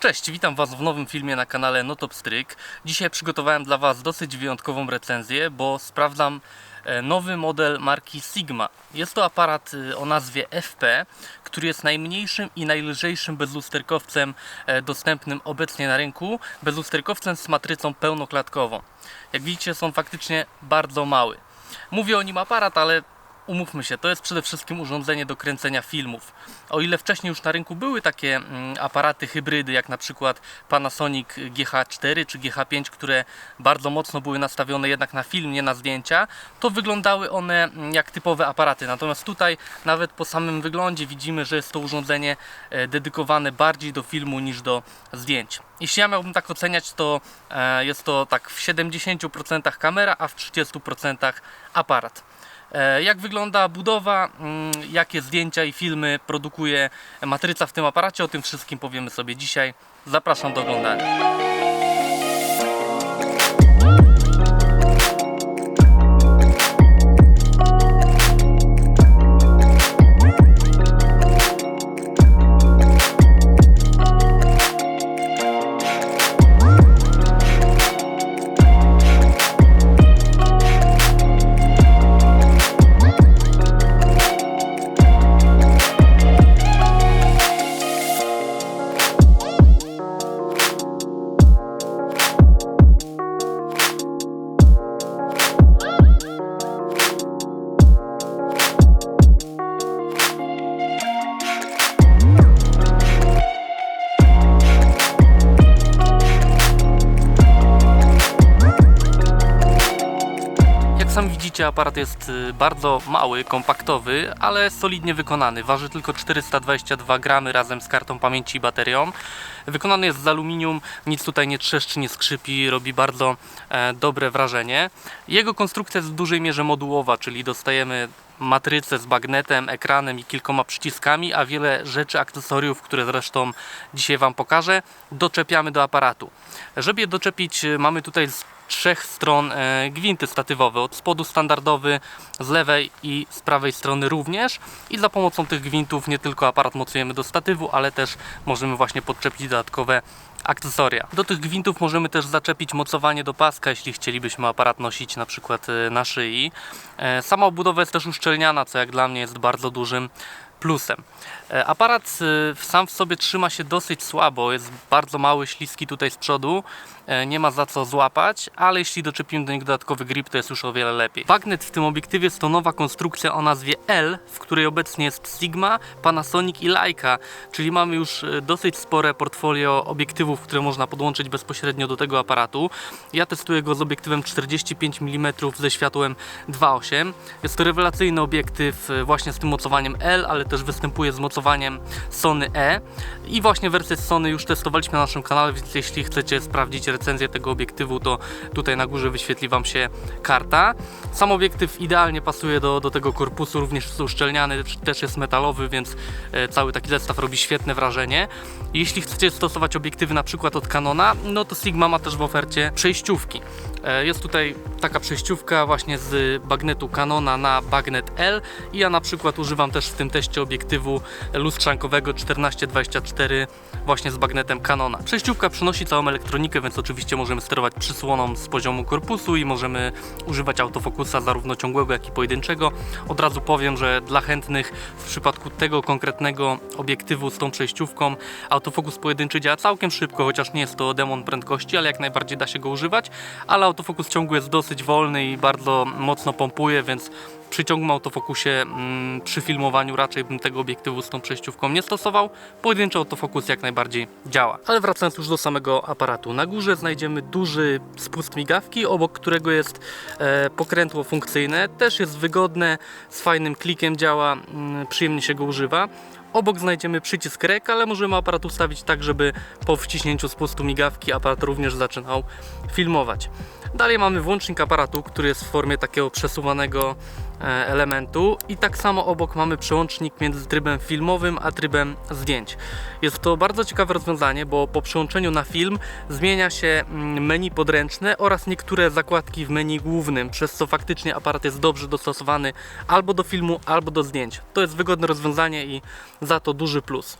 Cześć, witam Was w nowym filmie na kanale Notopstryk. Dzisiaj przygotowałem dla Was dosyć wyjątkową recenzję, bo sprawdzam e, nowy model marki Sigma. Jest to aparat e, o nazwie FP, który jest najmniejszym i najlżejszym bezlusterkowcem e, dostępnym obecnie na rynku, bezlusterkowcem z matrycą pełnoklatkową. Jak widzicie, są faktycznie bardzo mały. Mówię o nim aparat, ale umówmy się, to jest przede wszystkim urządzenie do kręcenia filmów. O ile wcześniej już na rynku były takie mm, aparaty hybrydy, jak na przykład Panasonic GH4 czy GH5, które bardzo mocno były nastawione jednak na film, nie na zdjęcia, to wyglądały one mm, jak typowe aparaty. Natomiast tutaj nawet po samym wyglądzie widzimy, że jest to urządzenie e, dedykowane bardziej do filmu niż do zdjęć. Jeśli ja miałbym tak oceniać, to e, jest to tak w 70% kamera, a w 30% aparat. E, Jak wygląda budowa, mm, jakie zdjęcia i filmy produkuje matryca w tym aparacie, o tym wszystkim powiemy sobie dzisiaj. Zapraszam do oglądania. Widzicie, aparat jest y, bardzo mały, kompaktowy, ale solidnie wykonany. Waży tylko 422 gramy razem z kartą pamięci i baterią. Wykonany jest z aluminium, nic tutaj nie trzeszczy, nie skrzypi, robi bardzo e, dobre wrażenie. Jego konstrukcja jest w dużej mierze modułowa, czyli dostajemy matrycę z bagnetem, ekranem i kilkoma przyciskami, a wiele rzeczy, akcesoriów, które zresztą dzisiaj Wam pokażę, doczepiamy do aparatu. Żeby je doczepić, y, mamy tutaj trzech stron e, gwinty statywowe. Od spodu standardowy, z lewej i z prawej strony również. I za pomocą tych gwintów nie tylko aparat mocujemy do statywu, ale też możemy właśnie podczepić dodatkowe akcesoria. Do tych gwintów możemy też zaczepić mocowanie do paska, jeśli chcielibyśmy aparat nosić na przykład e, na szyi. E, Sama obudowa jest też uszczelniana, co jak dla mnie jest bardzo dużym plusem. E, Aparat e, sam w sobie trzyma się dosyć słabo, jest bardzo mały, śliski tutaj z przodu, e, nie ma za co złapać, ale jeśli doczepimy do niego dodatkowy grip, to jest już o wiele lepiej. Bagnet w tym obiektywie jest to nowa konstrukcja o nazwie L, w której obecnie jest Sigma, Panasonic i Leica, czyli mamy już dosyć spore portfolio obiektywów, które można podłączyć bezpośrednio do tego aparatu. Ja testuję go z obiektywem 45 mm ze światłem 2.8. Jest to rewelacyjny obiektyw właśnie z tym mocowaniem L, ale też występuje z mocowaniem Sony E. I właśnie wersję Sony już testowaliśmy na naszym kanale, więc jeśli chcecie sprawdzić recenzję tego obiektywu, to tutaj na górze wyświetli Wam się karta. Sam obiektyw idealnie pasuje do, do tego korpusu, również jest uszczelniany, też jest metalowy, więc e, cały taki zestaw robi świetne wrażenie. Jeśli chcecie stosować obiektywy na przykład od Canona, no to Sigma ma też w ofercie przejściówki. E, Jest tutaj taka przejściówka właśnie z bagnetu Canona na bagnet L i ja na przykład używam też w tym teście obiektywu lustrzankowego 1424 właśnie z bagnetem Canona. Przejściówka przynosi całą elektronikę, więc oczywiście możemy sterować przysłoną z poziomu korpusu i możemy używać autofokusa zarówno ciągłego, jak i pojedynczego. Od razu powiem, że dla chętnych w przypadku tego konkretnego obiektywu z tą przejściówką autofokus pojedynczy działa całkiem szybko, chociaż nie jest to demon prędkości, ale jak najbardziej da się go używać, ale autofokus ciągły jest dosyć wolny i bardzo mocno pompuje, więc przy autofokusie mm, przy filmowaniu raczej bym tego obiektywu z tą przejściówką nie stosował. Pojedynczy autofokus jak najbardziej działa. Ale wracając już do samego aparatu. Na górze znajdziemy duży spust migawki, obok którego jest e, pokrętło funkcyjne. Też jest wygodne, z fajnym klikiem działa, mm, przyjemnie się go używa. Obok znajdziemy przycisk REC, ale możemy aparat ustawić tak, żeby po wciśnięciu spustu migawki aparat również zaczynał filmować. Dalej mamy włącznik aparatu, który jest w formie takiego przesuwanego elementu i tak samo obok mamy przełącznik między trybem filmowym a trybem zdjęć. Jest to bardzo ciekawe rozwiązanie, bo po przełączeniu na film zmienia się mm, menu podręczne oraz niektóre zakładki w menu głównym, przez co faktycznie aparat jest dobrze dostosowany albo do filmu, albo do zdjęć. To jest wygodne rozwiązanie i za to duży plus.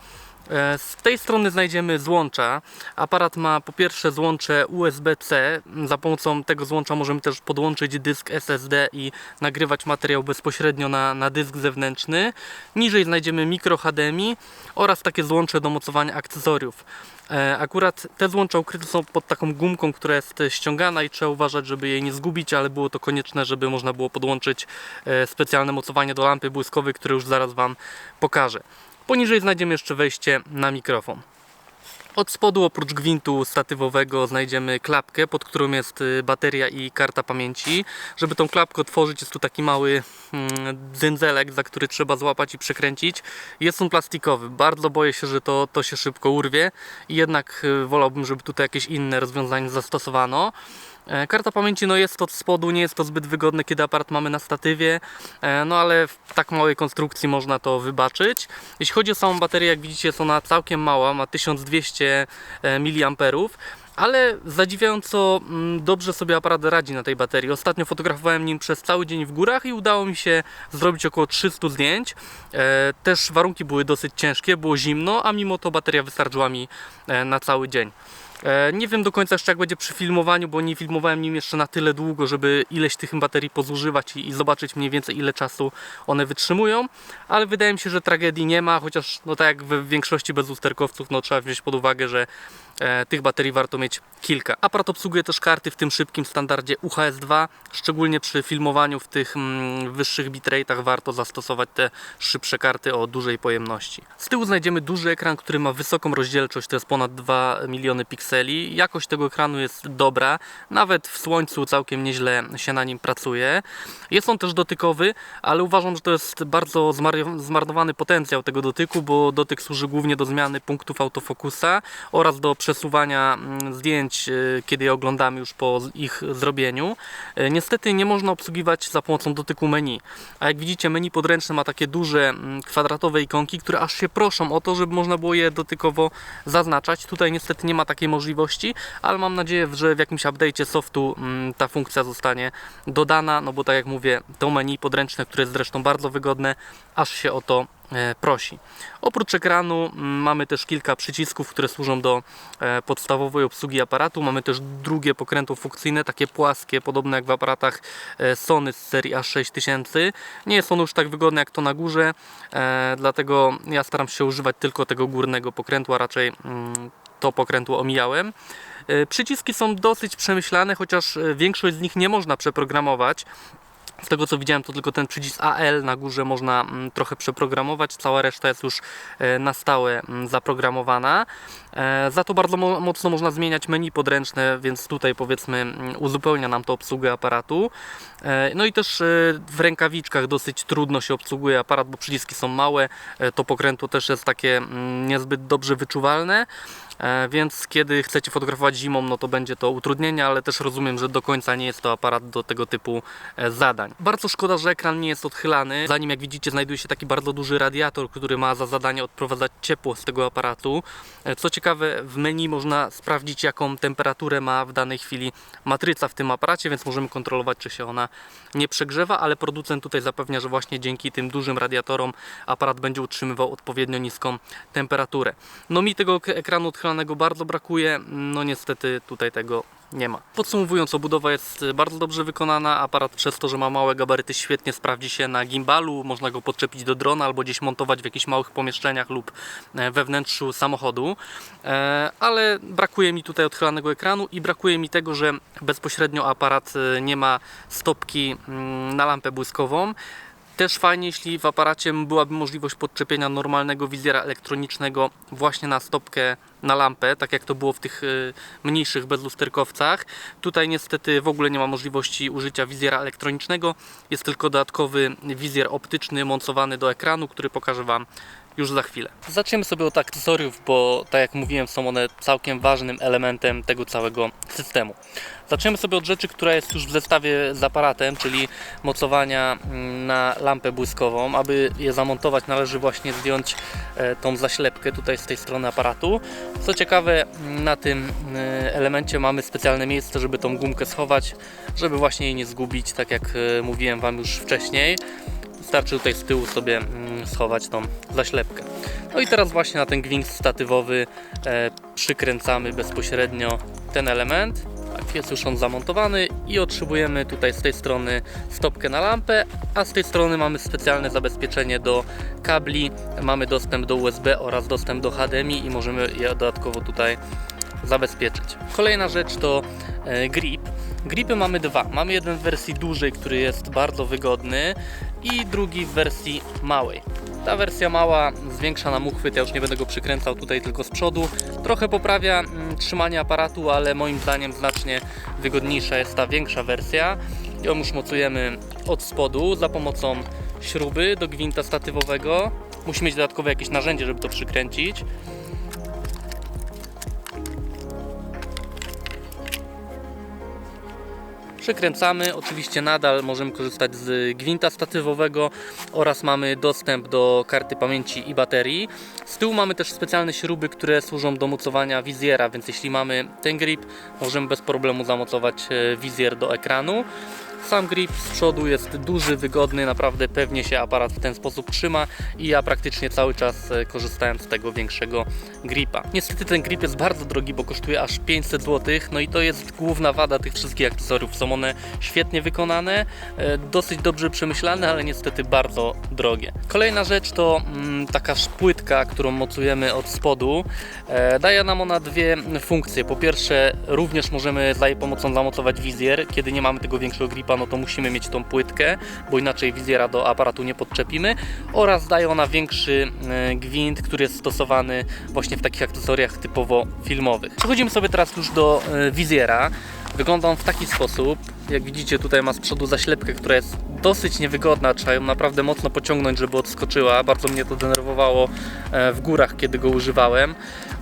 E, Z tej strony znajdziemy złącza. Aparat ma po pierwsze złącze USB-C. Za pomocą tego złącza możemy też podłączyć dysk SSD i nagrywać materiał bezpośrednio na, na dysk zewnętrzny. Niżej znajdziemy mikro HDMI oraz takie złącze do mocowania akcesoriów. E, Akurat te złącza ukryte są pod taką gumką, która jest ściągana i trzeba uważać, żeby jej nie zgubić, ale było to konieczne, żeby można było podłączyć e, specjalne mocowanie do lampy błyskowej, które już zaraz Wam pokażę. Poniżej znajdziemy jeszcze wejście na mikrofon. Od spodu oprócz gwintu statywowego znajdziemy klapkę, pod którą jest y, bateria i karta pamięci. Żeby tą klapkę otworzyć jest tu taki mały mm, dzędzelek, za który trzeba złapać i przekręcić. Jest on plastikowy. Bardzo boję się, że to, to się szybko urwie i jednak y, wolałbym, żeby tutaj jakieś inne rozwiązanie zastosowano. E, Karta pamięci no jest od spodu, nie jest to zbyt wygodne, kiedy aparat mamy na statywie, e, no ale w tak małej konstrukcji można to wybaczyć. Jeśli chodzi o samą baterię, jak widzicie jest ona całkiem mała, ma 1200 mAh. Ale zadziwiająco mm, dobrze sobie aparat radzi na tej baterii. Ostatnio fotografowałem nim przez cały dzień w górach i udało mi się zrobić około 300 zdjęć. E, Też warunki były dosyć ciężkie, było zimno, a mimo to bateria wystarczyła mi e, na cały dzień. E, Nie wiem do końca jeszcze jak będzie przy filmowaniu, bo nie filmowałem nim jeszcze na tyle długo, żeby ileś tych baterii pozużywać i, zobaczyć mniej więcej ile czasu one wytrzymują, ale wydaje mi się, że tragedii nie ma, chociaż no tak jak w większości bezusterkowców, no trzeba wziąć pod uwagę, że tych baterii warto mieć kilka. Aparat obsługuje też karty w tym szybkim standardzie UHS-2, szczególnie przy filmowaniu w tych mm, wyższych bitrate'ach warto zastosować te szybsze karty o dużej pojemności. Z tyłu znajdziemy duży ekran, który ma wysoką rozdzielczość, to jest ponad 2 miliony pikseli. Jakość tego ekranu jest dobra, nawet w słońcu całkiem nieźle się na nim pracuje. Jest on też dotykowy, ale uważam, że to jest bardzo zmar- zmarnowany potencjał tego dotyku, bo dotyk służy głównie do zmiany punktów autofokusa oraz do przesuwania mm, zdjęć, y, kiedy je oglądamy już po ich zrobieniu. Y, Niestety nie można obsługiwać za pomocą dotyku menu. A jak widzicie, menu podręczne ma takie duże mm, kwadratowe ikonki, które aż się proszą o to, żeby można było je dotykowo zaznaczać. Tutaj niestety nie ma takiej możliwości, ale mam nadzieję, że w jakimś update'cie softu mm, ta funkcja zostanie dodana, no bo tak jak mówię, to menu podręczne, które jest zresztą bardzo wygodne, aż się o to e, prosi. Oprócz ekranu mamy też kilka przycisków, które służą do e, podstawowej obsługi aparatu. Mamy też drugie pokrętło-funkcyjne, takie płaskie, podobne jak w aparatach e, Sony z serii A6000. Nie jest ono już tak wygodne jak to na górze, e, dlatego ja staram się używać tylko tego górnego pokrętła, raczej to pokrętło omijałem. E, Przyciski są dosyć przemyślane, chociaż e, większość z nich nie można przeprogramować. Z tego co widziałem, to tylko ten przycisk AL na górze można mm, trochę przeprogramować, cała reszta jest już e, na stałe mm, zaprogramowana. E, Za to bardzo mo- mocno można zmieniać menu podręczne, więc tutaj powiedzmy mm, uzupełnia nam to obsługę aparatu. E, No i też w rękawiczkach dosyć trudno się obsługuje aparat, bo przyciski są małe, to pokrętło też jest takie niezbyt dobrze wyczuwalne. E, Więc kiedy chcecie fotografować zimą, no to będzie to utrudnienie, ale też rozumiem, że do końca nie jest to aparat do tego typu e, zadań. Bardzo szkoda, że ekran nie jest odchylany. Za nim, jak widzicie, znajduje się taki bardzo duży radiator, który ma za zadanie odprowadzać ciepło z tego aparatu. E, Co ciekawe, w menu można sprawdzić, jaką temperaturę ma w danej chwili matryca w tym aparacie, więc możemy kontrolować, czy się ona nie przegrzewa, ale producent tutaj zapewnia, że właśnie dzięki tym dużym radiatorom aparat będzie utrzymywał odpowiednio niską temperaturę. No mi tego ek- ekranu bardzo brakuje, no niestety tutaj tego nie ma. Podsumowując, obudowa jest y, bardzo dobrze wykonana. Aparat przez to, że ma małe gabaryty, świetnie sprawdzi się na gimbalu. Można go podczepić do drona albo gdzieś montować w jakichś małych pomieszczeniach lub e, we wnętrzu samochodu. E, Ale brakuje mi tutaj odchylanego ekranu i brakuje mi tego, że bezpośrednio aparat y, nie ma stopki mm, na lampę błyskową. Też fajnie, jeśli w aparacie byłaby możliwość podczepienia normalnego wizjera elektronicznego właśnie na stopkę na lampę, tak jak to było w tych y, mniejszych bezlusterkowcach. Tutaj niestety w ogóle nie ma możliwości użycia wizjera elektronicznego. Jest tylko dodatkowy wizjer optyczny montowany do ekranu, który pokażę Wam już za chwilę. Zaczniemy sobie od akcesoriów, bo tak jak mówiłem, są one całkiem ważnym elementem tego całego systemu. Zaczniemy sobie od rzeczy, która jest już w zestawie z aparatem, czyli mocowania mm, na lampę błyskową. Aby je zamontować, należy właśnie zdjąć e, tą zaślepkę tutaj z tej strony aparatu. Co ciekawe, na tym e, elemencie mamy specjalne miejsce, żeby tą gumkę schować, żeby właśnie jej nie zgubić, tak jak e, mówiłem Wam już wcześniej. Wystarczy tutaj z tyłu sobie mm, schować tą zaślepkę. No i teraz właśnie na ten gwint statywowy e, przykręcamy bezpośrednio ten element. Tak, jest już on zamontowany i otrzymujemy tutaj z tej strony stopkę na lampę, a z tej strony mamy specjalne zabezpieczenie do kabli. Mamy dostęp do USB oraz dostęp do HDMI i możemy je dodatkowo tutaj zabezpieczyć. Kolejna rzecz to e, grip. Gripy mamy dwa. Mamy jeden w wersji dużej, który jest bardzo wygodny i drugi w wersji małej. Ta wersja mała zwiększa nam uchwyt, ja już nie będę go przykręcał tutaj tylko z przodu. Trochę poprawia mm, trzymanie aparatu, ale moim zdaniem znacznie wygodniejsza jest ta większa wersja. Ją już mocujemy od spodu za pomocą śruby do gwinta statywowego. Musi mieć dodatkowe jakieś narzędzie, żeby to przykręcić. Przykręcamy, oczywiście nadal możemy korzystać z gwinta statywowego oraz mamy dostęp do karty pamięci i baterii. Z tyłu mamy też specjalne śruby, które służą do mocowania wizjera, więc jeśli mamy ten grip, możemy bez problemu zamocować e, wizjer do ekranu. Sam grip z przodu jest duży, wygodny, naprawdę pewnie się aparat w ten sposób trzyma i ja praktycznie cały czas e, korzystałem z tego większego gripa. Niestety ten grip jest bardzo drogi, bo kosztuje aż 500 zł, no i to jest główna wada tych wszystkich akcesoriów. Są one świetnie wykonane, e, dosyć dobrze przemyślane, ale niestety bardzo drogie. Kolejna rzecz to mm, taka szpłytka, którą mocujemy od spodu. E, Daje nam ona dwie funkcje. Po pierwsze, również możemy za jej pomocą zamocować wizjer. Kiedy nie mamy tego większego gripa, no to musimy mieć tą płytkę, bo inaczej wizjera do aparatu nie podczepimy. Oraz daje ona większy e, gwint, który jest stosowany właśnie w takich akcesoriach typowo filmowych. Przechodzimy sobie teraz już do e, wizjera. Wygląda on w taki sposób. Jak widzicie, tutaj ma z przodu zaślepkę, która jest dosyć niewygodna. Trzeba ją naprawdę mocno pociągnąć, żeby odskoczyła. Bardzo mnie to denerwowało e, w górach, kiedy go używałem.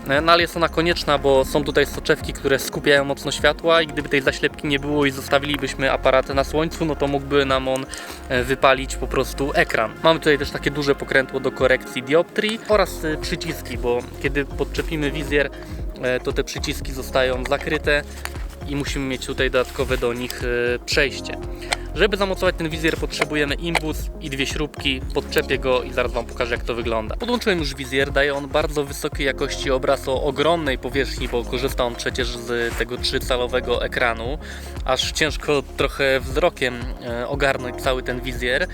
E, No ale jest ona konieczna, bo są tutaj soczewki, które skupiają mocno światła i gdyby tej zaślepki nie było i zostawilibyśmy aparat na słońcu, no to mógłby nam on e, wypalić po prostu ekran. Mamy tutaj też takie duże pokrętło do korekcji dioptrii oraz przyciski, bo kiedy podczepimy wizjer, to te przyciski zostają zakryte i musimy mieć tutaj dodatkowe do nich e, przejście. Żeby zamocować ten wizjer potrzebujemy imbus i dwie śrubki, podczepię go i zaraz Wam pokażę jak to wygląda. Podłączyłem już wizjer, daje on bardzo wysokiej jakości obraz o ogromnej powierzchni, bo korzysta on przecież z tego 3-calowego ekranu, aż ciężko trochę wzrokiem e, ogarnąć cały ten wizjer.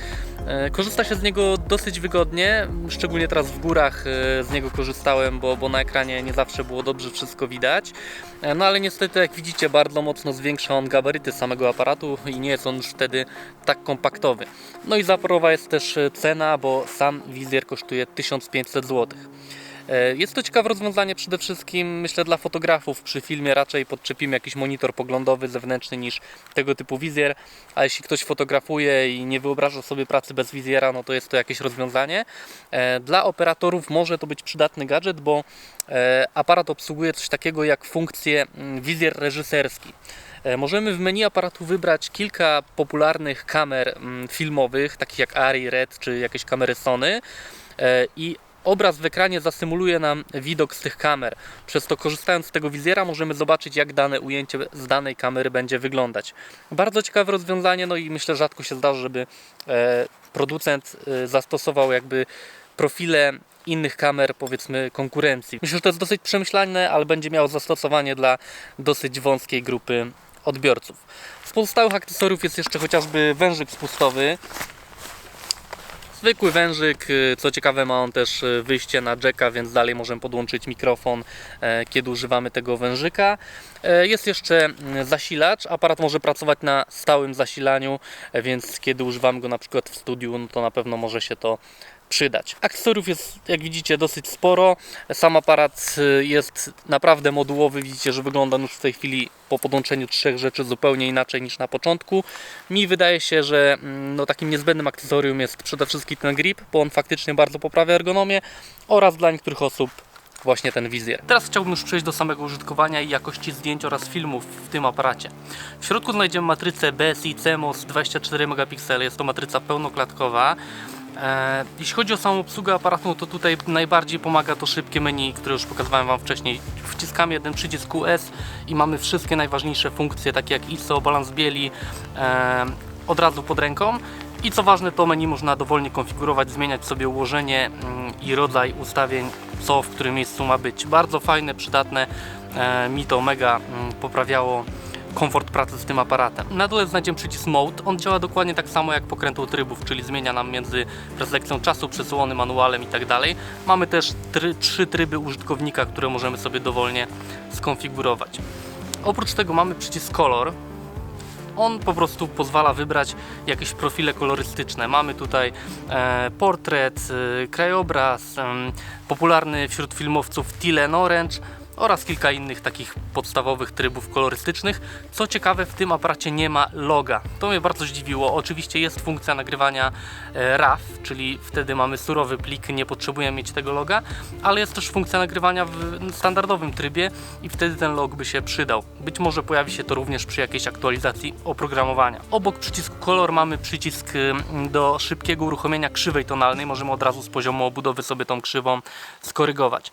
E, Korzysta się z niego dosyć wygodnie, szczególnie teraz w górach e, z niego korzystałem, bo, bo na ekranie nie zawsze było dobrze wszystko widać. E, No ale niestety, jak widzicie, bardzo mocno zwiększa on gabaryty samego aparatu i nie jest on już wtedy tak kompaktowy. No i zaporowa jest też cena, bo sam wizjer kosztuje 1500 zł. E, Jest to ciekawe rozwiązanie przede wszystkim, myślę, dla fotografów. Przy filmie raczej podczepimy jakiś monitor poglądowy zewnętrzny niż tego typu wizjer, a jeśli ktoś fotografuje i nie wyobraża sobie pracy bez wizjera, no to jest to jakieś rozwiązanie. E, Dla operatorów może to być przydatny gadżet, bo e, aparat obsługuje coś takiego jak funkcję mm, wizjer reżyserski. Możemy w menu aparatu wybrać kilka popularnych kamer mm, filmowych, takich jak ARRI, RED czy jakieś kamery Sony i obraz w ekranie zasymuluje nam widok z tych kamer. Przez to korzystając z tego wizjera możemy zobaczyć jak dane ujęcie z danej kamery będzie wyglądać. Bardzo ciekawe rozwiązanie, no i myślę rzadko się zdarzy, żeby e, producent e, zastosował jakby profile innych kamer, powiedzmy konkurencji. Myślę, że to jest dosyć przemyślane, ale będzie miało zastosowanie dla dosyć wąskiej grupy odbiorców. Z pozostałych akcesoriów jest jeszcze chociażby wężyk spustowy. Zwykły wężyk, y, co ciekawe ma on też y, wyjście na jacka, więc dalej możemy podłączyć mikrofon, e, kiedy używamy tego wężyka. E, Jest jeszcze mm, zasilacz, aparat może pracować na stałym zasilaniu, e, więc kiedy używamy go na przykład w studiu, no to na pewno może się to przydać. Akcesoriów jest, jak widzicie, dosyć sporo. Sam aparat y, jest naprawdę modułowy. Widzicie, że wygląda już w tej chwili po podłączeniu trzech rzeczy zupełnie inaczej niż na początku. Mi wydaje się, że mm, no, takim niezbędnym akcesorium jest przede wszystkim ten grip, bo on faktycznie bardzo poprawia ergonomię oraz dla niektórych osób właśnie ten wizjer. Teraz chciałbym już przejść do samego użytkowania i jakości zdjęć oraz filmów w tym aparacie. W środku znajdziemy matrycę BSI CMOS 24 megapiksele. Jest to matryca pełnoklatkowa. E, Jeśli chodzi o samą obsługę aparatu, no to tutaj najbardziej pomaga to szybkie menu, które już pokazywałem Wam wcześniej. Wciskamy jeden przycisk QS i mamy wszystkie najważniejsze funkcje, takie jak ISO, balans bieli, e, od razu pod ręką. I co ważne, to menu można dowolnie konfigurować, zmieniać sobie ułożenie mm, i rodzaj ustawień, co w którym miejscu ma być. Bardzo fajne, przydatne. E, mi to mega mm, poprawiało komfort pracy z tym aparatem. Na dole znajdziemy przycisk Mode. On działa dokładnie tak samo jak pokrętło trybów, czyli zmienia nam między preselekcją czasu, przesyłony manualem i tak. Mamy też try, trzy tryby użytkownika, które możemy sobie dowolnie skonfigurować. Oprócz tego mamy przycisk Color. On po prostu pozwala wybrać jakieś profile kolorystyczne. Mamy tutaj e, portret, e, krajobraz, e, popularny wśród filmowców Tilen Orange oraz kilka innych takich podstawowych trybów kolorystycznych. Co ciekawe, w tym aparacie nie ma loga. To mnie bardzo zdziwiło. Oczywiście jest funkcja nagrywania e, RAW, czyli wtedy mamy surowy plik, nie potrzebujemy mieć tego loga, ale jest też funkcja nagrywania w standardowym trybie i wtedy ten log by się przydał. Być może pojawi się to również przy jakiejś aktualizacji oprogramowania. Obok przycisku kolor mamy przycisk ym, do szybkiego uruchomienia krzywej tonalnej. Możemy od razu z poziomu obudowy sobie tą krzywą skorygować.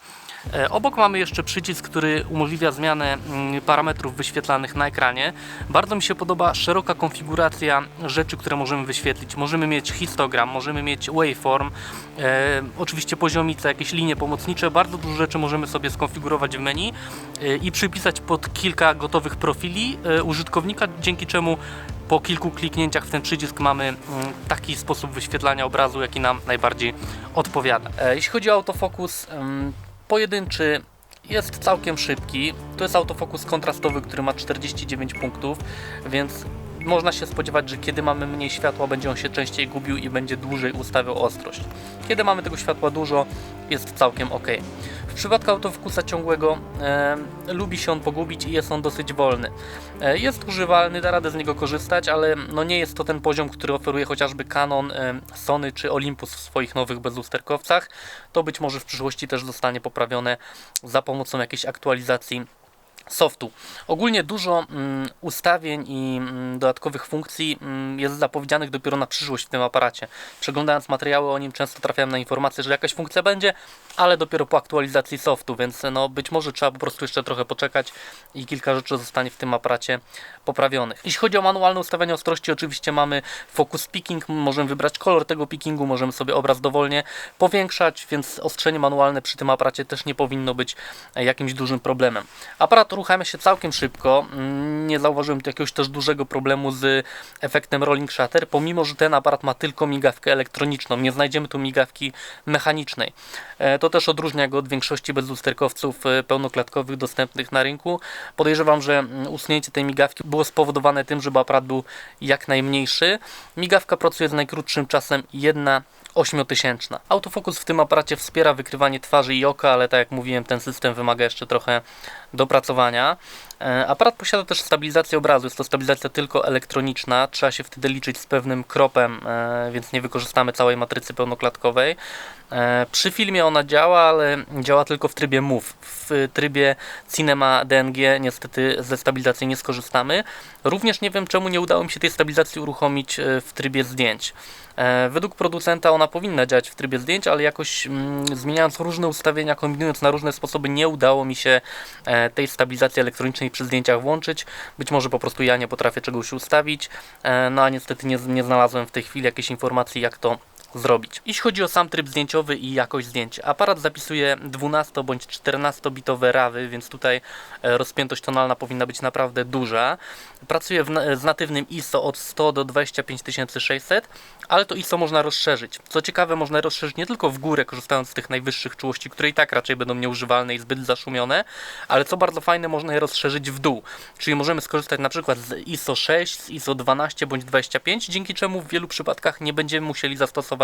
E, Obok mamy jeszcze przycisk, który umożliwia zmianę mm, parametrów wyświetlanych na ekranie. Bardzo mi się podoba szeroka konfiguracja rzeczy, które możemy wyświetlić. Możemy mieć histogram, możemy mieć waveform, e, oczywiście poziomice, jakieś linie pomocnicze. Bardzo dużo rzeczy możemy sobie skonfigurować w menu e, i przypisać pod kilka gotowych profili e, użytkownika, dzięki czemu po kilku kliknięciach w ten przycisk mamy mm, taki sposób wyświetlania obrazu, jaki nam najbardziej odpowiada. Jeśli chodzi o autofokus, pojedynczy jest całkiem szybki. To jest autofokus kontrastowy, który ma 49 punktów, więc można się spodziewać, że kiedy mamy mniej światła, będzie on się częściej gubił i będzie dłużej ustawiał ostrość. Kiedy mamy tego światła dużo, jest całkiem ok. W przypadku autofokusa ciągłego e, lubi się on pogubić i jest on dosyć wolny. E, jest używalny, da radę z niego korzystać, ale no nie jest to ten poziom, który oferuje chociażby Canon, e, Sony czy Olympus w swoich nowych bezlusterkowcach. To być może w przyszłości też zostanie poprawione za pomocą jakiejś aktualizacji softu. Ogólnie dużo mm, ustawień i mm, dodatkowych funkcji mm, jest zapowiedzianych dopiero na przyszłość w tym aparacie. Przeglądając materiały o nim często trafiałem na informację, że jakaś funkcja będzie, ale dopiero po aktualizacji softu, więc no być może trzeba po prostu jeszcze trochę poczekać i kilka rzeczy zostanie w tym aparacie poprawionych. Jeśli chodzi o manualne ustawianie ostrości, oczywiście mamy focus picking, możemy wybrać kolor tego pickingu, możemy sobie obraz dowolnie powiększać, więc ostrzenie manualne przy tym aparacie też nie powinno być e, jakimś dużym problemem. Aparat uruchamia się całkiem szybko, mm, nie zauważyłem tu jakiegoś też dużego problemu z efektem rolling shutter, pomimo, że ten aparat ma tylko migawkę elektroniczną, nie znajdziemy tu migawki mechanicznej. E, To też odróżnia go od większości bezlusterkowców e, pełnoklatkowych dostępnych na rynku. Podejrzewam, że mm, usunięcie tej migawki było spowodowane tym, żeby aparat był jak najmniejszy. Migawka pracuje z najkrótszym czasem 1 8000. Autofokus w tym aparacie wspiera wykrywanie twarzy i oka, ale tak jak mówiłem, ten system wymaga jeszcze trochę dopracowania. E, Aparat posiada też stabilizację obrazu, jest to stabilizacja tylko elektroniczna, trzeba się wtedy liczyć z pewnym kropem, e, więc nie wykorzystamy całej matrycy pełnoklatkowej. E, Przy filmie ona działa, ale działa tylko w trybie MOV. W trybie Cinema DNG niestety ze stabilizacji nie skorzystamy. Również nie wiem czemu nie udało mi się tej stabilizacji uruchomić w trybie zdjęć. Według producenta ona powinna działać w trybie zdjęć, ale jakoś mm, zmieniając różne ustawienia, kombinując na różne sposoby, nie udało mi się tej stabilizacji elektronicznej przy zdjęciach włączyć. Być może po prostu ja nie potrafię czegoś ustawić, e, no a niestety nie, nie znalazłem w tej chwili jakiejś informacji, jak to zrobić. Jeśli chodzi o sam tryb zdjęciowy i jakość zdjęć, aparat zapisuje 12 bądź 14 bitowe rawy, więc tutaj e, rozpiętość tonalna powinna być naprawdę duża. Pracuje z natywnym ISO od 100 do 25600, ale to ISO można rozszerzyć. Co ciekawe, można rozszerzyć nie tylko w górę, korzystając z tych najwyższych czułości, które i tak raczej będą nieużywalne i zbyt zaszumione, ale co bardzo fajne, można je rozszerzyć w dół. Czyli możemy skorzystać na przykład z ISO 6, z ISO 12 bądź 25, dzięki czemu w wielu przypadkach nie będziemy musieli zastosować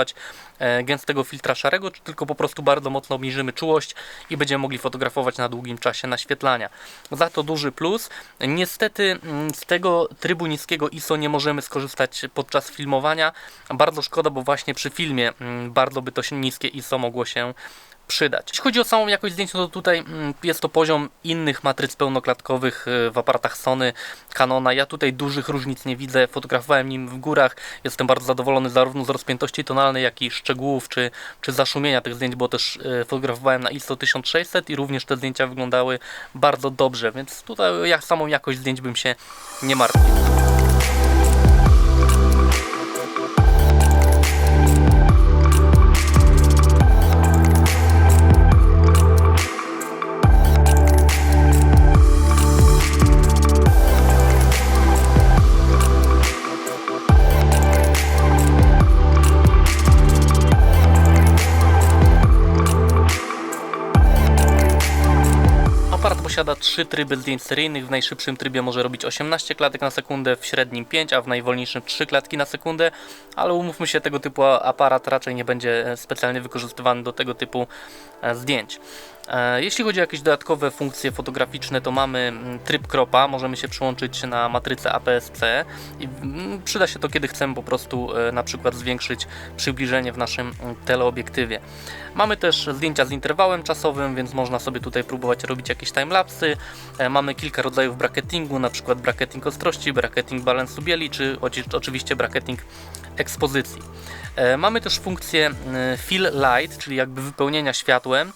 e, gęstego filtra szarego, czy tylko po prostu bardzo mocno obniżymy czułość i będziemy mogli fotografować na długim czasie naświetlania. Za to duży plus. Niestety mm, z tego trybu niskiego ISO nie możemy skorzystać podczas filmowania. Bardzo szkoda, bo właśnie przy filmie mm, bardzo by to niskie ISO mogło się przydać. Jeśli chodzi o samą jakość zdjęć, no to tutaj mm, jest to poziom innych matryc pełnoklatkowych y, w aparatach Sony, Canona. Ja tutaj dużych różnic nie widzę. Fotografowałem nim w górach. Jestem bardzo zadowolony zarówno z rozpiętości tonalnej, jak i szczegółów czy, czy zaszumienia tych zdjęć, bo też y, fotografowałem na ISO 1600 i również te zdjęcia wyglądały bardzo dobrze, więc tutaj jak samą jakość zdjęć bym się nie martwił. Posiada trzy tryby zdjęć seryjnych. W najszybszym trybie może robić 18 klatek na sekundę, w średnim 5, a w najwolniejszym 3 klatki na sekundę. Ale umówmy się, tego typu aparat raczej nie będzie e, specjalnie wykorzystywany do tego typu e, zdjęć. E, Jeśli chodzi o jakieś dodatkowe funkcje fotograficzne, to mamy mm, tryb kropa, możemy się przyłączyć na matrycę APS-C i mm, przyda się to, kiedy chcemy po prostu na przykład zwiększyć przybliżenie w naszym mm, teleobiektywie. Mamy też zdjęcia z interwałem czasowym, więc można sobie tutaj próbować robić jakieś timelapsy. E, Mamy kilka rodzajów bracketingu, na przykład bracketing ostrości, bracketing balansu bieli, czy oczywiście bracketing ekspozycji. E, Mamy też funkcję e, fill light, czyli jakby wypełnienia światłem.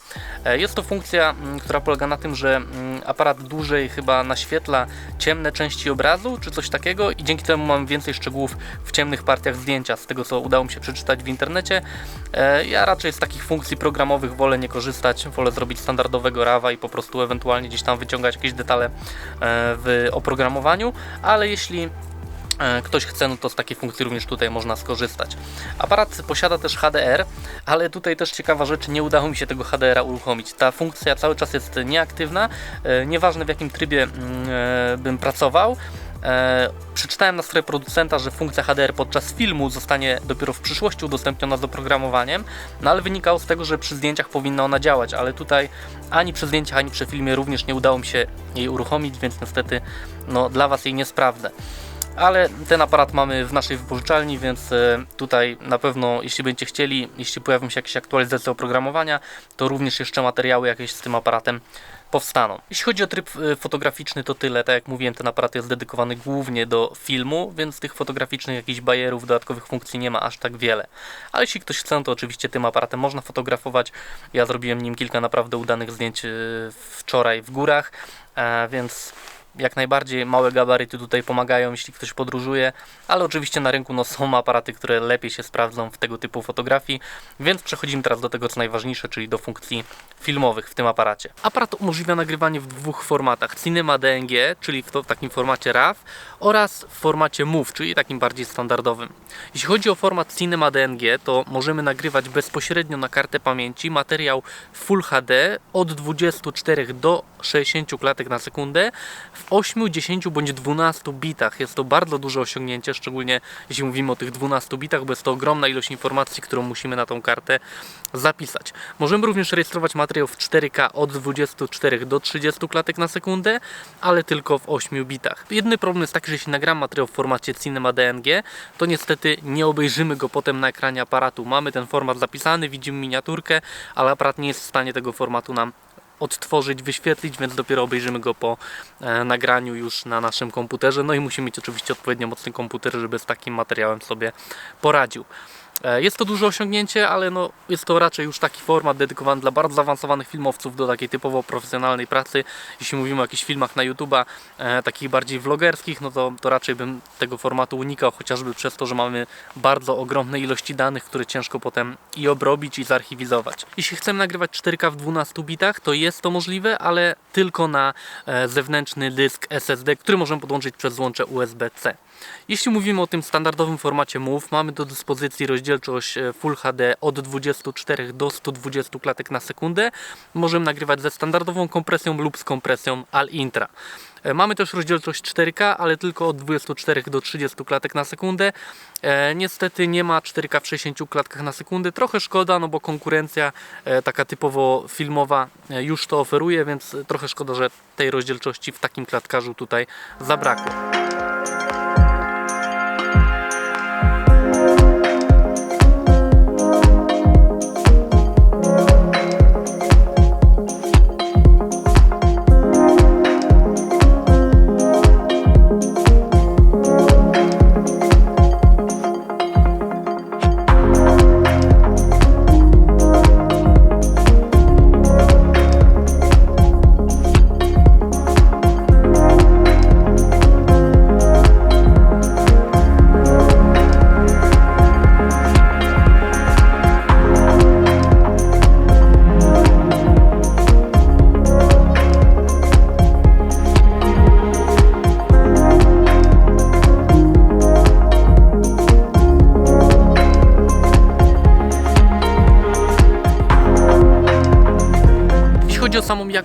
E, Jest to funkcja, która polega na tym, że aparat dłużej chyba naświetla ciemne części obrazu, czy coś takiego i dzięki temu mam więcej szczegółów w ciemnych partiach zdjęcia, z tego co udało mi się przeczytać w internecie. Ja raczej z takich funkcji programowych wolę nie korzystać, wolę zrobić standardowego RAWa i po prostu ewentualnie gdzieś tam wyciągać jakieś detale w oprogramowaniu, ale jeśli ktoś chce, no to z takiej funkcji również tutaj można skorzystać. Aparat posiada też HDR, ale tutaj też ciekawa rzecz, nie udało mi się tego HDR-a uruchomić. Ta funkcja cały czas jest nieaktywna, e, nieważne w jakim trybie mm, e, bym pracował. E, przeczytałem na stronie producenta, że funkcja HDR podczas filmu zostanie dopiero w przyszłości udostępniona z oprogramowaniem, no ale wynikało z tego, że przy zdjęciach powinna ona działać, ale tutaj ani przy zdjęciach, ani przy filmie również nie udało mi się jej uruchomić, więc niestety no, dla Was jej nie sprawdzę ale ten aparat mamy w naszej wypożyczalni, więc e, tutaj na pewno, jeśli będziecie chcieli, jeśli pojawią się jakieś aktualizacje oprogramowania, to również jeszcze materiały jakieś z tym aparatem powstaną. Jeśli chodzi o tryb e, fotograficzny, to tyle. Tak jak mówiłem, ten aparat jest dedykowany głównie do filmu, więc tych fotograficznych jakichś bajerów, dodatkowych funkcji nie ma aż tak wiele. Ale jeśli ktoś chce, to oczywiście tym aparatem można fotografować. Ja zrobiłem nim kilka naprawdę udanych zdjęć e, wczoraj w górach, więc jak najbardziej małe gabaryty tutaj pomagają, jeśli ktoś podróżuje, ale oczywiście na rynku no, są aparaty, które lepiej się sprawdzą w tego typu fotografii, więc przechodzimy teraz do tego, co najważniejsze, czyli do funkcji filmowych w tym aparacie. Aparat umożliwia nagrywanie w dwóch formatach: Cinema DNG, czyli w, to, w takim formacie RAW, oraz w formacie MOV, czyli takim bardziej standardowym. Jeśli chodzi o format Cinema DNG, to możemy nagrywać bezpośrednio na kartę pamięci materiał Full HD od 24 do 60 klatek na sekundę w 8, 10 bądź 12 bitach. Jest to bardzo duże osiągnięcie, szczególnie jeśli mówimy o tych 12 bitach, bo jest to ogromna ilość informacji, którą musimy na tą kartę zapisać. Możemy również rejestrować materiał w 4K od 24 do 30 klatek na sekundę, ale tylko w 8 bitach. Jedyny problem jest taki, że jeśli nagram materiał w formacie Cinema DNG, to niestety nie obejrzymy go potem na ekranie aparatu. Mamy ten format zapisany, widzimy miniaturkę, ale aparat nie jest w stanie tego formatu nam odtworzyć, wyświetlić, więc dopiero obejrzymy go po e, nagraniu już na naszym komputerze. No i musimy mieć oczywiście odpowiednio mocny komputer, żeby z takim materiałem sobie poradził. E, Jest to duże osiągnięcie, ale no, jest to raczej już taki format dedykowany dla bardzo zaawansowanych filmowców do takiej typowo profesjonalnej pracy. Jeśli mówimy o jakichś filmach na YouTube'a, e, takich bardziej vlogerskich, no to, to raczej bym tego formatu unikał, chociażby przez to, że mamy bardzo ogromne ilości danych, które ciężko potem i obrobić i zarchiwizować. Jeśli chcemy nagrywać 4K w 12 bitach, to jest to możliwe, ale tylko na e, zewnętrzny dysk SSD, który możemy podłączyć przez złącze USB-C. Jeśli mówimy o tym standardowym formacie MOV, mamy do dyspozycji rozdzielczość e, Full HD od 24 do 120 klatek na sekundę. Możemy nagrywać ze standardową kompresją lub z kompresją Al-Intra. E, Mamy też rozdzielczość 4K, ale tylko od 24 do 30 klatek na sekundę. E, niestety nie ma 4K w 60 klatkach na sekundę. Trochę szkoda, no bo konkurencja e, taka typowo filmowa e, już to oferuje, więc trochę szkoda, że tej rozdzielczości w takim klatkarzu tutaj zabrakło.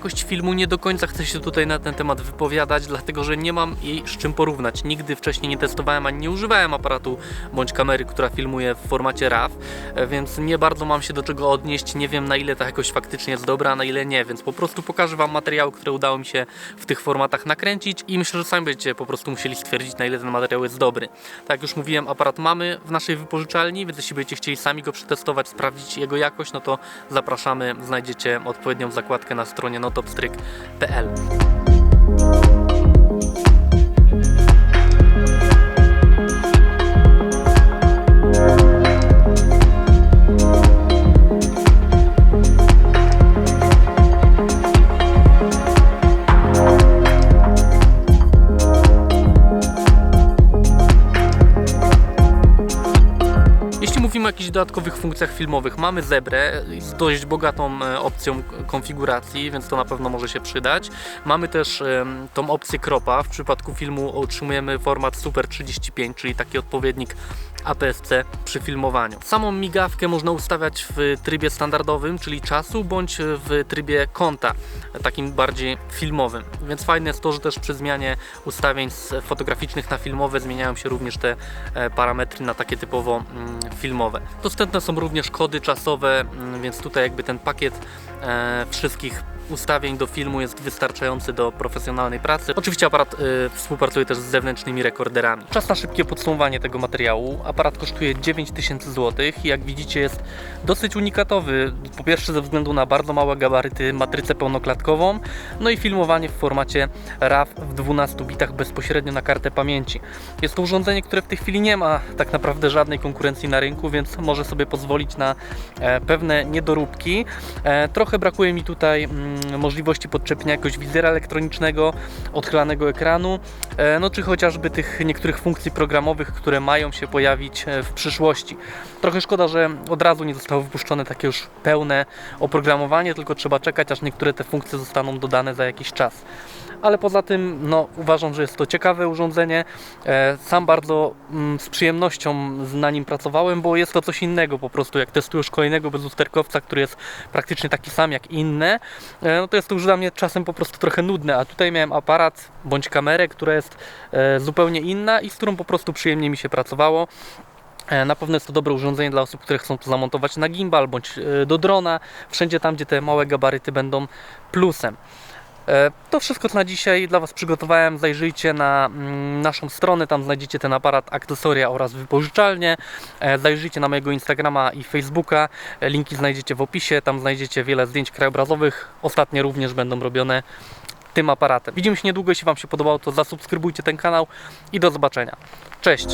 Jakość filmu nie do końca chcę się tutaj na ten temat wypowiadać, dlatego że nie mam jej z czym porównać. Nigdy wcześniej nie testowałem ani nie używałem aparatu bądź kamery, która filmuje w formacie RAW, e, więc nie bardzo mam się do czego odnieść. Nie wiem na ile ta jakość faktycznie jest dobra, na ile nie, więc po prostu pokażę Wam materiały, które udało mi się w tych formatach nakręcić i myślę, że sami będziecie po prostu musieli stwierdzić na ile ten materiał jest dobry. Tak jak już mówiłem, aparat mamy w naszej wypożyczalni, więc jeśli będziecie chcieli sami go przetestować, sprawdzić jego jakość, no to zapraszamy, znajdziecie odpowiednią zakładkę na stronie notopstryk.pl. Jeśli dodatkowych funkcjach filmowych, mamy zebrę z dość bogatą e, opcją konfiguracji, więc to na pewno może się przydać. Mamy też tą opcję kropa. W przypadku filmu otrzymujemy format Super 35, czyli taki odpowiednik APS-C przy filmowaniu. Samą migawkę można ustawiać w trybie standardowym, czyli czasu, bądź w trybie konta, takim bardziej filmowym. Więc fajne jest to, że też przy zmianie ustawień z fotograficznych na filmowe zmieniają się również te e, parametry na takie typowo mm, filmowe. Dostępne są również kody czasowe, mm, więc tutaj jakby ten pakiet wszystkich ustawień do filmu jest wystarczający do profesjonalnej pracy. Oczywiście aparat y, współpracuje też z zewnętrznymi rekorderami. Czas na szybkie podsumowanie tego materiału. Aparat kosztuje 9000 zł i jak widzicie jest dosyć unikatowy. Po pierwsze ze względu na bardzo małe gabaryty, matrycę pełnoklatkową, no i filmowanie w formacie RAW w 12 bitach bezpośrednio na kartę pamięci. Jest to urządzenie, które w tej chwili nie ma tak naprawdę żadnej konkurencji na rynku, więc może sobie pozwolić na e, pewne niedoróbki. E, trochę brakuje mi tutaj mm, możliwości podczepienia jakiegoś wizera elektronicznego, odchylanego ekranu, e, no czy chociażby tych niektórych funkcji programowych, które mają się pojawić e, w przyszłości. Trochę szkoda, że od razu nie zostało wypuszczone takie już pełne oprogramowanie, tylko trzeba czekać, aż niektóre te funkcje zostaną dodane za jakiś czas ale poza tym no, uważam, że jest to ciekawe urządzenie. E, Sam bardzo mm, z przyjemnością na nim pracowałem, bo jest to coś innego po prostu. Jak testujesz kolejnego bezusterkowca, który jest praktycznie taki sam jak inne, e, no to jest to już dla mnie czasem po prostu trochę nudne. A tutaj miałem aparat bądź kamerę, która jest e, zupełnie inna i z którą po prostu przyjemnie mi się pracowało. E, Na pewno jest to dobre urządzenie dla osób, które chcą to zamontować na gimbal bądź e, do drona, wszędzie tam, gdzie te małe gabaryty będą plusem. E, To wszystko na dzisiaj dla Was przygotowałem. Zajrzyjcie na mm, naszą stronę, tam znajdziecie ten aparat, akcesoria oraz wypożyczalnie. Zajrzyjcie na mojego Instagrama i Facebooka. Linki znajdziecie w opisie, tam znajdziecie wiele zdjęć krajobrazowych. Ostatnie również będą robione tym aparatem. Widzimy się niedługo, jeśli Wam się podobało, to zasubskrybujcie ten kanał i do zobaczenia. Cześć!